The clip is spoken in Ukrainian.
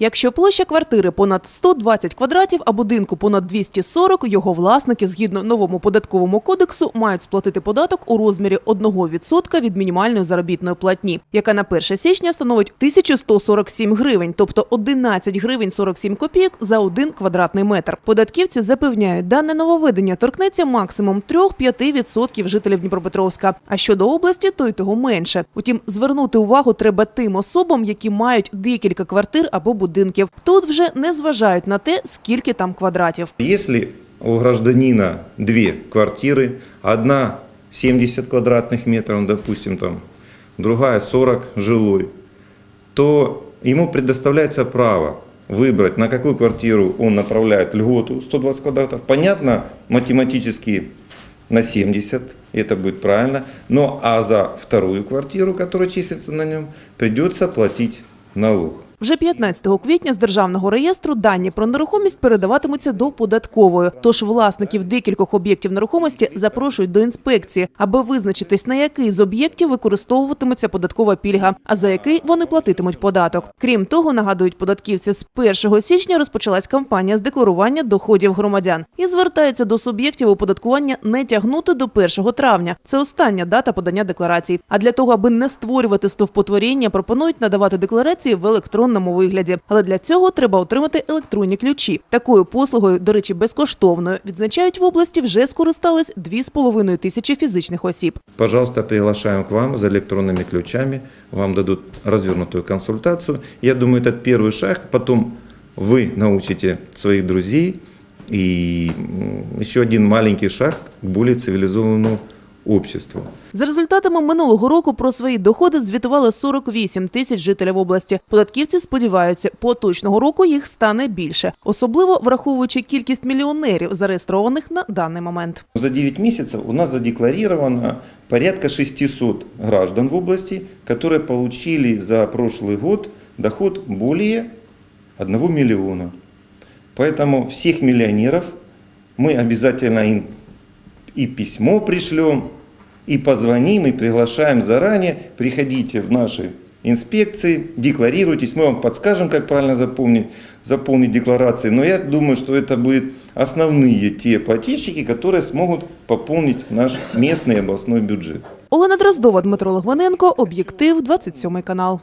Якщо площа квартири понад 120 квадратів, а будинку понад 240, його власники, згідно новому податковому кодексу, мають сплатити податок у розмірі 1% від мінімальної заробітної платні, яка на 1 січня становить 1147 гривень, тобто 11 гривень 47 копійок за один квадратний метр. Податківці запевняють, дане нововведення торкнеться максимум 3-5% жителів Дніпропетровська. А щодо області, то й того менше. Утім, звернути увагу треба тим особам, які мають декілька квартир або будинків Тут вже не зважають на те, скільки там квадратів. Если у гражданина две квартиры, одна 70 квадратных метров, допустим, там, другая 40 жилой, то ему предоставляется право выбрать, на какую квартиру он направляет льготу 120 квадратов. Понятно, математически на 70, это будет правильно. Но а за вторую квартиру, которая числится на нем, придется платить налог. Вже 15 квітня з державного реєстру дані про нерухомість передаватимуться до податкової. Тож власників декількох об'єктів нерухомості запрошують до інспекції, аби визначитись, на який з об'єктів використовуватиметься податкова пільга, а за який вони платитимуть податок. Крім того, нагадують податківці, з 1 січня розпочалась кампанія з декларування доходів громадян і звертаються до суб'єктів оподаткування не тягнути до 1 травня. Це остання дата подання декларацій. А для того, аби не створювати стовпотворіння, пропонують надавати декларації в електронному вигляді. Але для цього треба отримати електронні ключі. Такою послугою, до речі, безкоштовною, відзначають в області вже скористались 2,5 тисячі фізичних осіб. Пожалуйста, приглашаем к вам за электронными ключами. Вам дадут развернутую консультацию. Я думаю, это первый шаг. Потом вы научите своих друзей. И м, еще один маленький шаг к более цивилизованному обществу. За результатами минулого року про свої доходи звітували 48 тисяч жителів області. Податківці сподіваються, поточного року їх стане більше, особливо враховуючи кількість мільйонерів, зареєстрованих на даний момент. За 9 месяцев у нас задекларировано порядка 600 граждан в области, которые получили за прошлый год доход более 1 миллиона. Поэтому всех миллионеров мы обязательно им и письмо пришлем, и позвоним, и приглашаем заранее. Приходите в наши инспекции, декларируйтесь, мы вам подскажем, как правильно заполнить, заполнить декларации. Но я думаю, что это будут основные те плательщики, которые смогут пополнить наш местный и областной бюджет. Олена Дроздова, Дмитро Логвиненко, об'єктив, 27 канал.